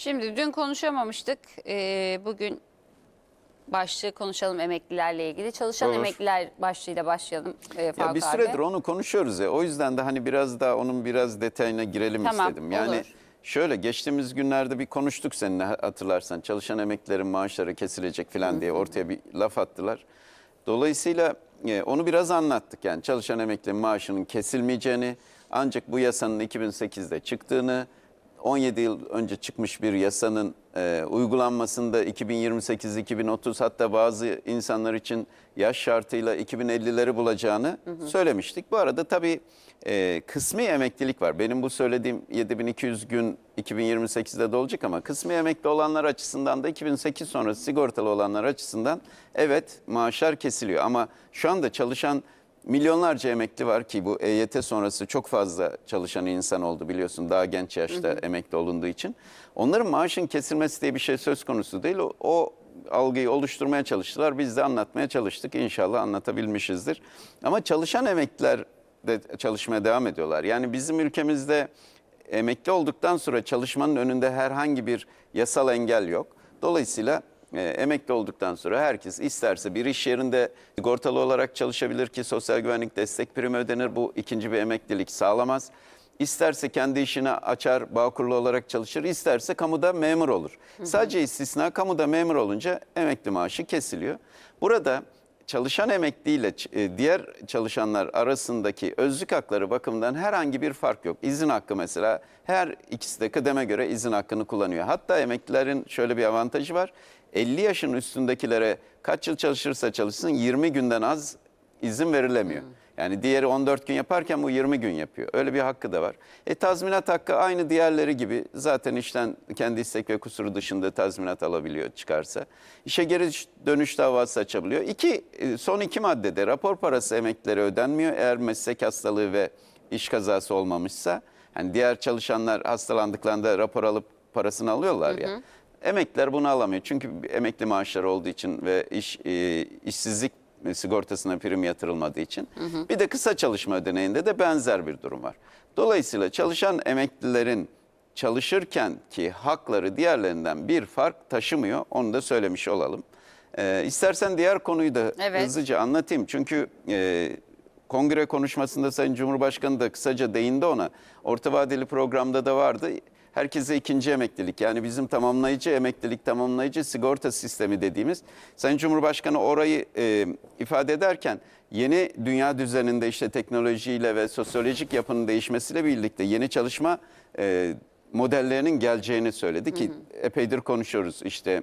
Şimdi dün konuşamamıştık. Ee, bugün başlığı konuşalım emeklilerle ilgili. Çalışan Olur. emekliler başlığıyla başlayalım e, Ya bir abi. süredir onu konuşuyoruz ya. O yüzden de hani biraz daha onun biraz detayına girelim Tamam, istedim. Yani olur. şöyle geçtiğimiz günlerde bir konuştuk seninle hatırlarsan. Çalışan emeklilerin maaşları kesilecek falan diye ortaya bir laf attılar. Dolayısıyla e, onu biraz anlattık. Yani çalışan emeklilerin maaşının kesilmeyeceğini ancak bu yasanın 2008'de çıktığını 17 yıl önce çıkmış bir yasanın e, uygulanmasında 2028-2030 hatta bazı insanlar için yaş şartıyla 2050'leri bulacağını söylemiştik. Bu arada tabii e, kısmi emeklilik var. Benim bu söylediğim 7200 gün 2028'de de olacak ama kısmi emekli olanlar açısından da 2008 sonrası sigortalı olanlar açısından evet maaşlar kesiliyor. Ama şu anda çalışan Milyonlarca emekli var ki bu EYT sonrası çok fazla çalışan insan oldu biliyorsun daha genç yaşta emekli olunduğu için. Onların maaşın kesilmesi diye bir şey söz konusu değil. O, o algıyı oluşturmaya çalıştılar. Biz de anlatmaya çalıştık. İnşallah anlatabilmişizdir. Ama çalışan emekliler de çalışmaya devam ediyorlar. Yani bizim ülkemizde emekli olduktan sonra çalışmanın önünde herhangi bir yasal engel yok. Dolayısıyla e, emekli olduktan sonra herkes isterse bir iş yerinde sigortalı olarak çalışabilir ki sosyal güvenlik destek primi ödenir. Bu ikinci bir emeklilik sağlamaz. İsterse kendi işini açar, bağkurlu olarak çalışır, isterse kamuda memur olur. Sadece istisna kamuda memur olunca emekli maaşı kesiliyor. Burada çalışan emekliyle e, diğer çalışanlar arasındaki özlük hakları bakımından herhangi bir fark yok. İzin hakkı mesela her ikisi de kıdeme göre izin hakkını kullanıyor. Hatta emeklilerin şöyle bir avantajı var. 50 yaşın üstündekilere kaç yıl çalışırsa çalışsın 20 günden az izin verilemiyor. Yani diğeri 14 gün yaparken bu 20 gün yapıyor. Öyle bir hakkı da var. E tazminat hakkı aynı diğerleri gibi zaten işten kendi istek ve kusuru dışında tazminat alabiliyor çıkarsa. İşe geri dönüş davası açabiliyor. İki, e, son iki maddede rapor parası emeklilere ödenmiyor. Eğer meslek hastalığı ve iş kazası olmamışsa. Yani diğer çalışanlar hastalandıklarında rapor alıp parasını alıyorlar ya. Emekliler bunu alamıyor. Çünkü emekli maaşları olduğu için ve iş e, işsizlik sigortasına prim yatırılmadığı için. Bir de kısa çalışma ödeneğinde de benzer bir durum var. Dolayısıyla çalışan emeklilerin çalışırken ki hakları diğerlerinden bir fark taşımıyor. Onu da söylemiş olalım. Ee, istersen diğer konuyu da Evet. hızlıca anlatayım. Çünkü e, kongre konuşmasında Sayın Cumhurbaşkanı da kısaca değindi ona. Orta vadeli programda da vardı. Herkese ikinci emeklilik yani bizim tamamlayıcı emeklilik, tamamlayıcı sigorta sistemi dediğimiz. Sayın Cumhurbaşkanı orayı e, ifade ederken yeni dünya düzeninde işte teknolojiyle ve sosyolojik yapının değişmesiyle birlikte yeni çalışma e, modellerinin geleceğini söyledi ki epeydir konuşuyoruz işte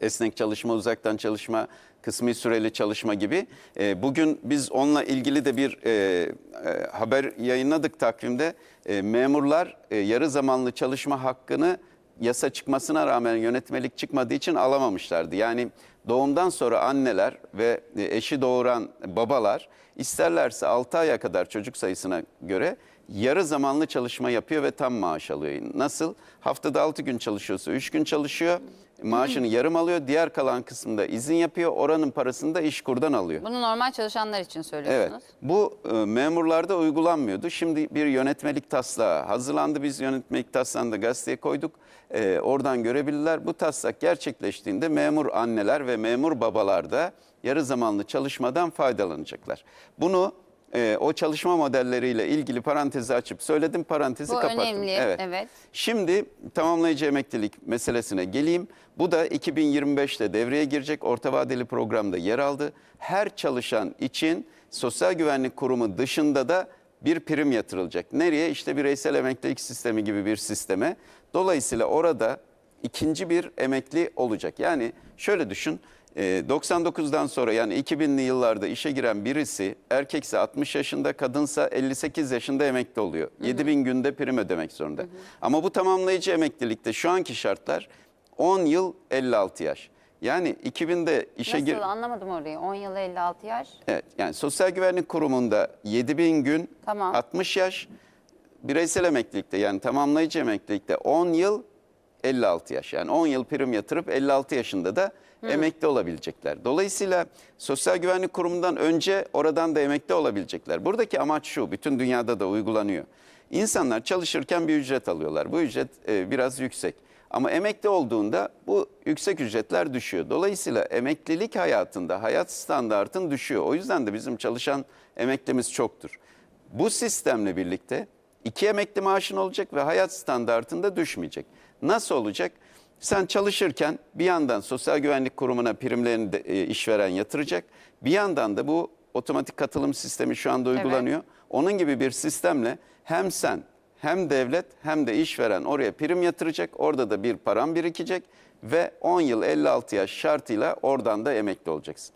esnek çalışma, uzaktan çalışma, kısmi süreli çalışma gibi. E, bugün biz onunla ilgili de bir e, e, haber yayınladık takvimde. E, memurlar e, yarı zamanlı çalışma hakkını yasa çıkmasına rağmen yönetmelik çıkmadığı için alamamışlardı. Yani doğumdan sonra anneler ve e, eşi doğuran babalar isterlerse 6 aya kadar çocuk sayısına göre yarı zamanlı çalışma yapıyor ve tam maaş alıyor. Nasıl? Haftada 6 gün çalışıyorsa 3 gün çalışıyor. Maaşını yarım alıyor. Diğer kalan kısmında izin yapıyor. Oranın parasını da işkurdan alıyor. Bunu normal çalışanlar için Evet. söylüyorsunuz. Bu e, memurlarda uygulanmıyordu. Şimdi bir yönetmelik taslağı hazırlandı. Biz yönetmelik taslağını da gazeteye koyduk. E, oradan görebilirler. Bu taslak gerçekleştiğinde memur anneler ve memur babalar da yarı zamanlı çalışmadan faydalanacaklar. Bunu e, o çalışma modelleriyle ilgili parantezi açıp söyledim parantezi Bu kapattım. önemli, evet. Şimdi tamamlayıcı emeklilik meselesine geleyim. Bu da 2025'te devreye girecek orta vadeli programda yer aldı. Her çalışan için Sosyal Güvenlik Kurumu dışında da bir prim yatırılacak. Nereye? İşte bireysel emeklilik sistemi gibi bir sisteme. Dolayısıyla orada ikinci bir emekli olacak. Yani şöyle düşün. E, 99'dan sonra yani 2000'li yıllarda işe giren birisi erkekse 60 yaşında kadınsa 58 yaşında emekli oluyor. 7000 günde prim ödemek zorunda. Ama bu tamamlayıcı emeklilikte şu anki şartlar 10 yıl 56 yaş. Yani 2000'de işe Nasıl gir... anlamadım orayı. 10 yıl 56 yaş. Evet, yani Sosyal Güvenlik Kurumu'nda 7000 gün Tamam. 60 yaş, bireysel emeklilikte yani tamamlayıcı emeklilikte 10 yıl 56 yaş. Yani 10 yıl prim yatırıp 56 yaşında da emekli olabilecekler. Dolayısıyla Sosyal Güvenlik Kurumu'ndan önce oradan da emekli olabilecekler. Buradaki amaç şu, bütün dünyada da uygulanıyor. İnsanlar çalışırken bir ücret alıyorlar. Bu ücret e, biraz yüksek. Ama emekli olduğunda bu yüksek ücretler düşüyor. Dolayısıyla emeklilik hayatında hayat standartın düşüyor. O yüzden de bizim çalışan emeklimiz çoktur. Bu sistemle birlikte iki emekli maaşın olacak ve hayat standartında düşmeyecek. Nasıl olacak? Sen çalışırken bir yandan Sosyal Güvenlik Kurumu'na primlerini de, e, işveren yatıracak. Bir yandan da bu otomatik katılım sistemi şu anda uygulanıyor. Onun gibi bir sistemle hem sen hem devlet hem de işveren oraya prim yatıracak. Orada da bir param birikecek ve 10 yıl 56 yaş şartıyla oradan da emekli olacaksın.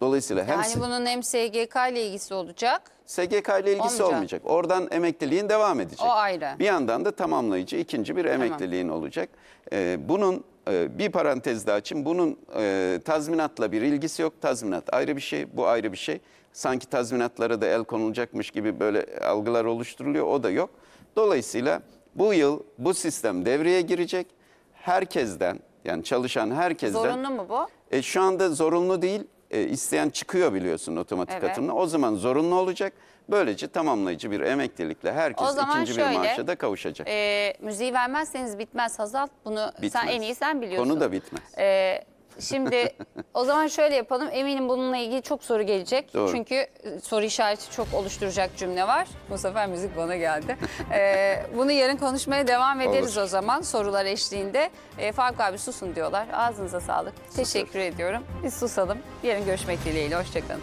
Dolayısıyla hem Yani bunun hem SGK ile ilgisi olacak. SGK ile ilgisi Olmayacak. olmayacak. Oradan emekliliğin devam edecek. O ayrı. Bir yandan da tamamlayıcı ikinci bir emekliliğin olacak. Ee, bunun e, bir parantez daha açayım. Bunun e, tazminatla bir ilgisi yok. Tazminat ayrı bir şey, bu ayrı bir şey. Sanki tazminatlara da el konulacakmış gibi böyle algılar oluşturuluyor. O da yok. Dolayısıyla bu yıl bu sistem devreye girecek. Herkesten yani çalışan herkesten Zorunlu mu bu? e, şu anda zorunlu değil. E, isteyen çıkıyor biliyorsun otomatik Evet. katılımla. O zaman zorunlu olacak. Böylece tamamlayıcı bir emeklilikle herkes ikinci şöyle, bir maaşa da kavuşacak. Ee, müziği vermezseniz bitmez Hazal. Bunu sen Bitmez. en iyi sen biliyorsun. Konu da bitmez. Ee, şimdi o zaman şöyle yapalım. Eminim bununla ilgili çok soru gelecek. Doğru. Çünkü soru işareti çok oluşturacak cümle var. Bu sefer müzik bana geldi. Ee, bunu yarın konuşmaya devam ederiz Olur. o zaman sorular eşliğinde. Ee, Faruk abi susun diyorlar. Ağzınıza sağlık. Teşekkür ediyorum. Biz susalım. Yarın görüşmek dileğiyle. Hoşçakalın.